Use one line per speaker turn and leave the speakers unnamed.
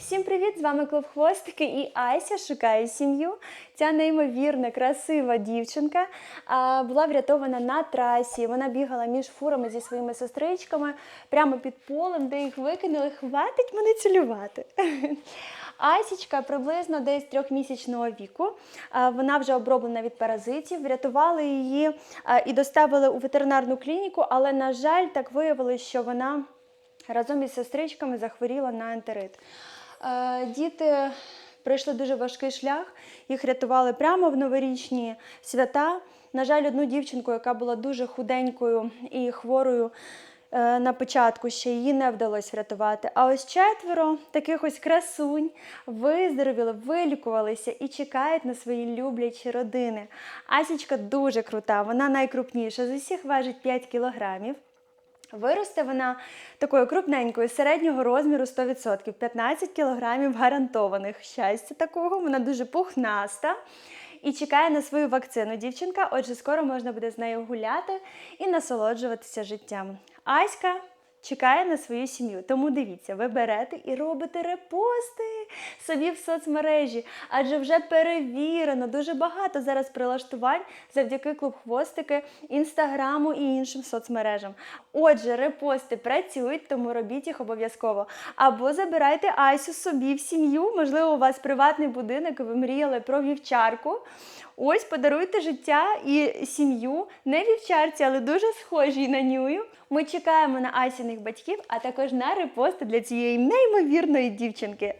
Всім привіт! З вами Клуб Хвостики і Айся шукає сім'ю. Ця неймовірна, красива дівчинка була врятована на трасі. Вона бігала між фурами зі своїми сестричками прямо під полем, де їх викинули. Хватить мене цілювати. Асічка приблизно десь трьохмісячного віку. Вона вже оброблена від паразитів. Врятували її і доставили у ветеринарну клініку, але, на жаль, так виявилось, що вона разом із сестричками захворіла на ентерит. Е, Діти пройшли дуже важкий шлях, їх рятували прямо в новорічні свята. На жаль, одну дівчинку, яка була дуже худенькою і хворою е, на початку, ще її не вдалося врятувати. А ось четверо таких ось красунь виздоровіли, вилікувалися і чекають на свої люблячі родини. Асічка дуже крута, вона найкрупніша з усіх важить 5 кілограмів. Виросте вона такою крупненькою, середнього розміру 100%, 15 кілограмів гарантованих. Щастя такого, вона дуже пухнаста і чекає на свою вакцину дівчинка. Отже, скоро можна буде з нею гуляти і насолоджуватися життям. Аська чекає на свою сім'ю. Тому дивіться, ви берете і робите репости собі в соцмережі, адже вже перевірено дуже багато зараз прилаштувань завдяки клуб хвостики, інстаграму і іншим соцмережам. Отже, репости працюють, тому робіть їх обов'язково. Або забирайте Айсю собі в сім'ю. Можливо, у вас приватний будинок, і ви мріяли про вівчарку. Ось подаруйте життя і сім'ю не вівчарці, але дуже схожій на нюю. Ми чекаємо на Асіних батьків, а також на репости для цієї неймовірної дівчинки.